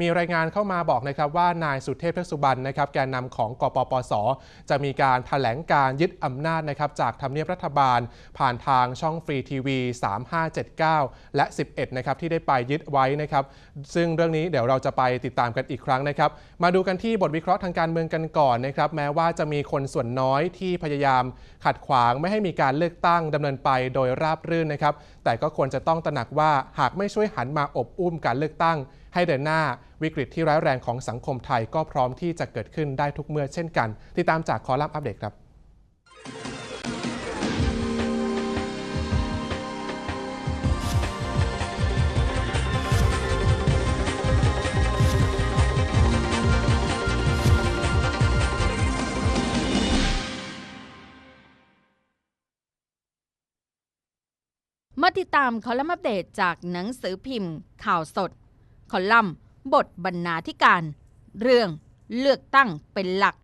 มีรายงานเข้ามาบอกนะครับว่านายสุเทพเทือกสุบรรณนะครับแกนนำของกปปส จะมีการถแถลงการยึดอำนาจนะครับจากทำเนียบรัฐบาล ผ่านทางช่องฟรีทีวี 3579 และ 11 นะครับที่ได้ไปยึดไว้นะครับซึ่งเรื่องนี้เดี๋ยวเราจะไปติดตามกันอีกครั้งนะครับ มาดูกันที่บทวิเคราะห์ทางการเมืองกันก่อนนะครับแม้ว่าจะมีคนส่วนน้อยที่พยายามขัดขวางไม่ให้มีการเลือกตั้งดำเนินไปโดยราบรื่นนะครับแต่ก็ควรจะต้องตระหนักว่าหากไม่ช่วยหันมาอบอุ้มการเลือกตั้ง ให้เดินหน้าวิกฤตที่ร้ายแรงของสังคมไทยก็พร้อมที่จะเกิดขึ้นได้ทุกเมื่อเช่นกัน ติดตามจากคอลัมน์อัปเดตครับมาติดตามคอลัมน์อัปเดตจากหนังสือพิมพ์ ข่าวสด คอลัมน์ บทบรรณาธิการ เรื่องเลือกตั้งเป็นหลัก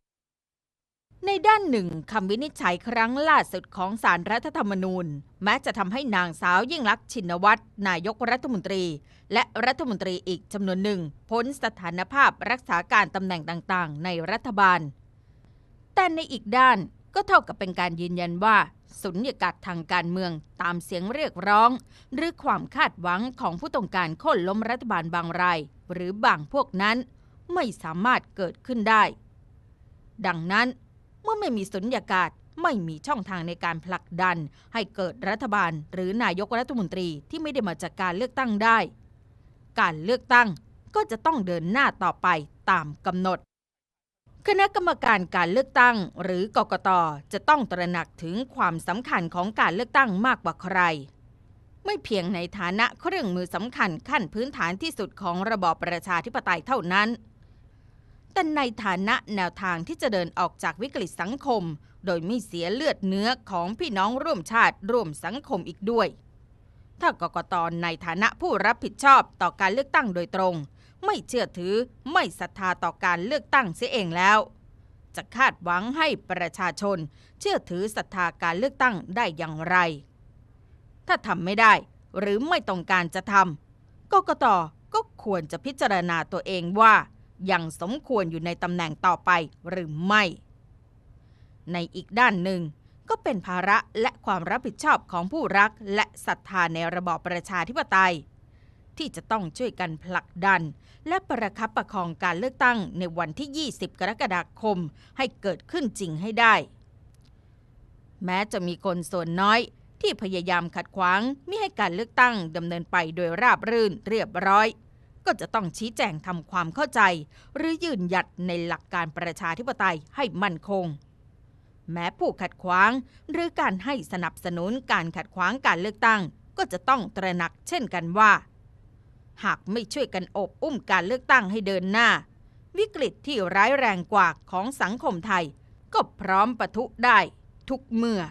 ในด้านหนึ่งคำวินิจฉัยครั้งล่าสุดของสารรัฐธรรมนูญ แม้จะทำให้นางสาวยิ่งลักษณ์ชินวัตรนายกรัฐมนตรี และรัฐมนตรีอีกจำนวนหนึ่ง พ้นสถานภาพรักษาการตำแหน่งต่างๆ ในรัฐบาล แต่ในอีกด้านก็เท่ากับเป็นการยืนยันว่า สุญญากาศทางการเมืองตามเสียงเรียกร้อง หรือความคาดหวังของผู้ต้องการโค่นล้มรัฐบาลบางราย หรือบางพวกนั้น ไม่สามารถเกิดขึ้นได้ ดังนั้น เมื่อไม่มีสุญญากาศไม่มีช่องทางในการผลักดัน ให้เกิดรัฐบาล หรือนายกรัฐมนตรีที่ไม่ได้มาจากการเลือกตั้งได้ การเลือกตั้งก็จะต้องเดินหน้าต่อไปตามกำหนด คณะกรรมการการเลือกตั้ง หรือกกตจะต้องตระหนักถึงความสำคัญของการเลือกตั้งมากกว่าใคร ไม่เพียงในฐานะเครื่องมือสำคัญขั้นพื้นฐานที่สุดของระบอบประชาธิปไตยเท่านั้น แต่ในฐานะแนวทางที่จะเดินออกจากวิกฤตสังคม โดยไม่เสียเลือดเนื้อของพี่น้องร่วมชาติร่วมสังคมอีกด้วย ถ้ากกตในฐานะผู้รับผิดชอบต่อการเลือกตั้งโดยตรง ไม่เชื่อถือไม่ศรัทธาต่อการเลือกตั้งเสียเองแล้ว จะคาดหวังให้ประชาชน เชื่อถือศรัทธาการเลือกตั้งได้อย่างไร ถ้าทำไม่ได้หรือไม่ต้องการจะทำกกตก็ควรจะพิจารณาตัวเองว่ายังสมควรอยู่ในตำแหน่งต่อไปหรือไม่ ในอีกด้านหนึ่งก็เป็นภาระและความรับผิดชอบของผู้รักและศรัทธาในระบอบประชาธิปไตย ที่จะต้องช่วยกันผลักดัน และประคับประคองการเลือกตั้งในวันที่ 20 กรกฎาคมให้เกิดขึ้นจริงให้ได้ แม้จะมีคนส่วนน้อยที่พยายามขัดขวางไม่ให้การเลือกตั้งดำเนินไปโดยราบรื่นเรียบร้อย ก็จะต้องชี้แจงทำความเข้าใจ หรือยืนหยัดในหลักการประชาธิปไตยให้มั่นคง แม้ผู้ขัดขวางหรือการให้สนับสนุนการขัดขวางการเลือกตั้ง ก็จะต้องตระหนักเช่นกันว่า หากไม่ช่วยกันอบอุ้มการเลือกตั้งให้เดินหน้า วิกฤตที่ร้ายแรงกว่าของสังคมไทย ก็พร้อมปะทุได้ทุกเมื่อ